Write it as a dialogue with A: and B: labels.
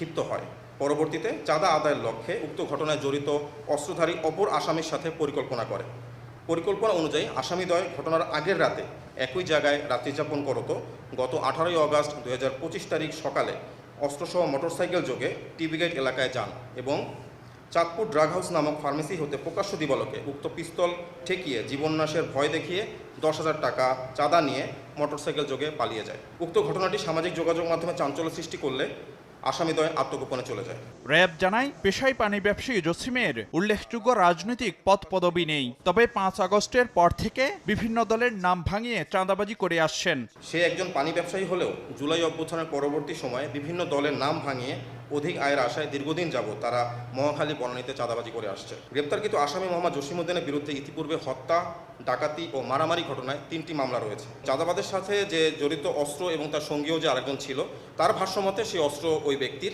A: ক্ষিপ্ত হয়। পরবর্তীতে চাঁদা আদায়ের লক্ষ্যে উক্ত ঘটনায় জড়িত অস্ত্রধারী অপর আসামির সাথে পরিকল্পনা করে। পরিকল্পনা অনুযায়ী আসামিদ্বয় ঘটনার আগের রাতে একই জায়গায় রাত্রিযাপন করত। গত আঠারোই আগস্ট দুই তারিখ সকালে অস্ত্রসহ মোটরসাইকেল যোগে টিভি গেট এলাকায় যান এবং চাঁদপুর ড্রাগ হাউস নামক ফার্মেসি হতে প্রকাশ্য দিবালকে উক্ত পিস্তল ঠেকিয়ে জীবননাশের ভয় দেখিয়ে দশ হাজার টাকা চাঁদা নিয়ে মোটরসাইকেল যোগে পালিয়ে যায়। উক্ত ঘটনাটি সামাজিক যোগাযোগ মাধ্যমে চাঞ্চল্য সৃষ্টি করলে আসামিদ্বয় আত্মগোপনে চলে যায়।
B: র্যাব জানায় পেশায় পানি ব্যবসায়ী জসিমের উল্লেখযোগ্য রাজনৈতিক পদ পদবি নেই। তবে পাঁচ আগস্টের পর থেকে বিভিন্ন দলের নাম ভাঙিয়ে চাঁদাবাজি করে আসছেন।
A: সে একজন পানি ব্যবসায়ী হলেও জুলাই অভ্যুত্থানের পরবর্তী সময়ে বিভিন্ন দলের নাম ভাঙিয়ে অধিক আয়ের আশায় দীর্ঘদিন যাব তারা মহাখালী বনানীতে চাঁদাবাজি করে আসছে। গ্রেপ্তারকৃত আসামি মোহাম্মদ জসিমুদ্দিনের বিরুদ্ধে ইতিপূর্বে হত্যা, ডাকাতি ও মারামারি ঘটনায় তিনটি মামলা রয়েছে। চাঁদাবাদের সাথে যে জড়িত অস্ত্র এবং তার সঙ্গীও যে আরেকজন ছিল, তার ভাষ্যমতে সেই অস্ত্র ওই ব্যক্তির।